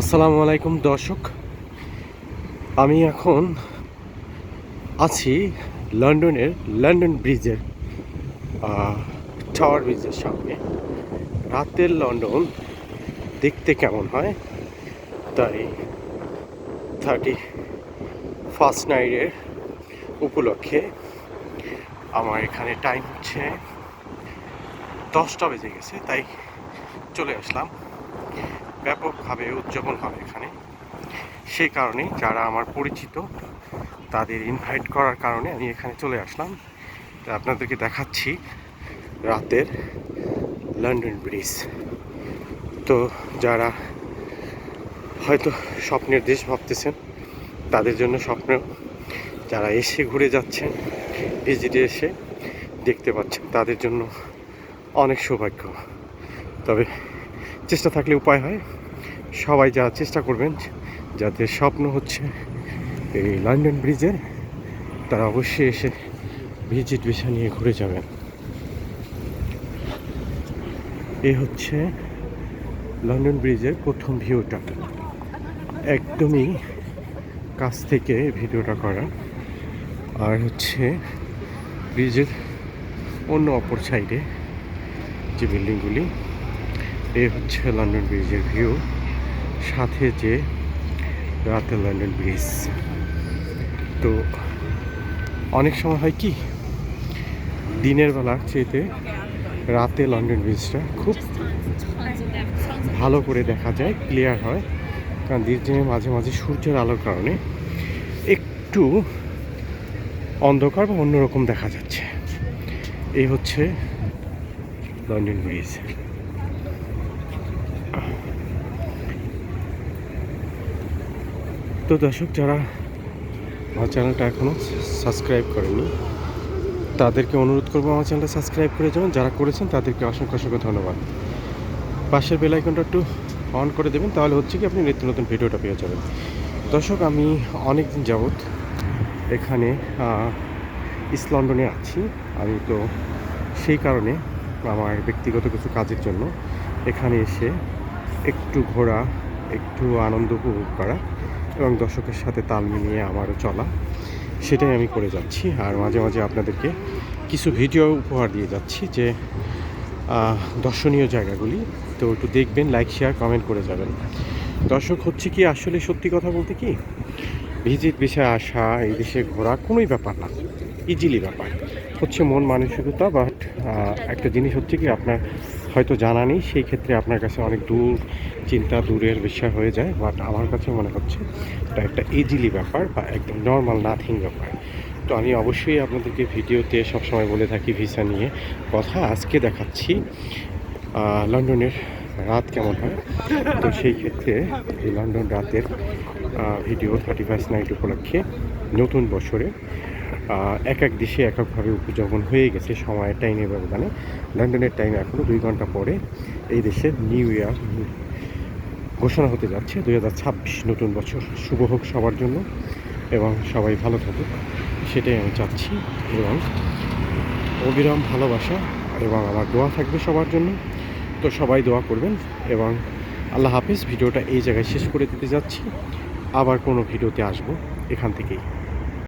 আসসালামু আলাইকুম, দর্শক। আমি এখন আছি লন্ডনের লন্ডন ব্রিজের টাওয়ার ব্রিজের সামনে। রাতের লন্ডন দেখতে কেমন হয়? তাই থার্টি ফার্স্ট নাইটের উপলক্ষে আমার এখানে টাইম হচ্ছে দশটা বেজে গেছে, তাই চলে আসলাম। ব্যাপকভাবে উদযাপন হবে এখানে। সেই কারণে যারা আমার পরিচিত, তাদের ইনভাইট করার কারণে আমি এখানে চলে আসলাম। আপনাদেরকে দেখাচ্ছি রাতের লন্ডন ব্রিজ তো যারা হয়তো স্বপ্নের দেশ ভাবতেছেন, তাদের জন্য স্বপ্ন, যারা এসে ঘুরে যাচ্ছেন, ভিজিটে এসে দেখতে পাচ্ছেন, তাদের জন্য অনেক সৌভাগ্য। তবে চেষ্টা থাকলে উপায় হয়। সবাই যা চেষ্টা করবেন যাদের স্বপ্ন হচ্ছে এই লন্ডন ব্রিজের, তারা অবশ্যই এসে ভিজিট ভিসা নিয়ে ঘুরে যাবেন। এই হচ্ছে লন্ডন ব্রিজের প্রথম ভিউটা। একদমই কাছ থেকে ভিডিওটা করা। আর হচ্ছে ব্রিজের অন্য অপর সাইডে যে বিল্ডিংগুলি এই হচ্ছে লন্ডন ব্রিজের ভিউ সাথে যে রাতে লন্ডন ব্রিজ তো অনেক সময় হয় কি, দিনের বেলা চেয়েতে রাতে লন্ডন ব্রিজটা খুব ভালো করে দেখা যায় ক্লিয়ার হয়। কারণ দিনে মাঝে মাঝে সূর্যের আলোর কারণে একটু অন্ধকার বা অন্যরকম দেখা যাচ্ছে। এই হচ্ছে লন্ডন ব্রিজ তো দর্শক, যারা আমার চ্যানেলটা এখনও সাবস্ক্রাইব করেনি, তাদেরকে অনুরোধ করব আমার চ্যানেলটা সাবস্ক্রাইব করে যাবেন। যারা করেছেন, তাদেরকে অসংখ্য অসংখ্য ধন্যবাদ। পাশের বেল আইকনটা একটু অন করে দেবেন, তাহলে হচ্ছে কি আপনি নিত্য নতুন ভিডিওটা পেয়ে যাবেন। দর্শক, আমি অনেক দিন যাবৎ এখানে ইস্ট লন্ডনে আছি। আমি তো সেই কারণে আমার ব্যক্তিগত কিছু কাজের জন্য এখানে এসে একটু ঘোরা, একটু আনন্দ উপভোগ করা এবং দর্শকের সাথে তাল মিলিয়ে আমারও চলা, সেটাই আমি করে যাচ্ছি। আর মাঝে মাঝে আপনাদেরকে কিছু ভিডিও উপহার দিয়ে যাচ্ছি যে দর্শনীয় জায়গাগুলি। তো একটু দেখবেন লাইক শেয়ার কমেন্ট করে যাবেন। দর্শক, হচ্ছে কি আসলে সত্যি কথা বলতে কি? ভিজিট বিষয়ে আসা, এই দেশে ঘোরা কোনোই ব্যাপার না ইজিলি ব্যাপার। হচ্ছে মন মানসিকতা বাট একটা জিনিস হচ্ছে কি, আপনার হয়তো জানা নেই, সেই ক্ষেত্রে আপনার কাছে অনেক দূর চিন্তা, দূরের বিষয় হয়ে যায় বাট আমার কাছে মনে হচ্ছে এটা একটা ইজিলি ব্যাপার বা একদম নর্মাল নাথিং ব্যাপার। তো আমি অবশ্যই আপনাদেরকে ভিডিওতে সবসময় বলে থাকি ভিসা নিয়ে। কথা আজকে দেখাচ্ছি লন্ডনের রাত কেমন হয়? তো সেই ক্ষেত্রে এই লন্ডন রাতের ভিডিও থার্টি ফার্স্ট নাইট উপলক্ষে নতুন বছরে এক এক দেশে এক একভাবে উদযাপন হয়ে গেছে, সময়ের টাইমের ব্যবধানে। লন্ডনের টাইমে এখনও দুই ঘণ্টা পরে এই দেশের নিউ ইয়ার ঘোষণা হতে যাচ্ছে, দুই হাজার ছাব্বিশ নতুন বছর শুভ হোক সবার জন্য এবং সবাই ভালো থাকুক। সেটাই আমি চাচ্ছি। এবং অবিরাম ভালোবাসা এবং আমার দোয়া থাকবে সবার জন্য। তো সবাই দোয়া করবেন এবং আল্লাহ হাফিজ, ভিডিওটা এই জায়গায় শেষ করে দিতে যাচ্ছি। আবার কোনো ভিডিওতে আসব এখান থেকেই।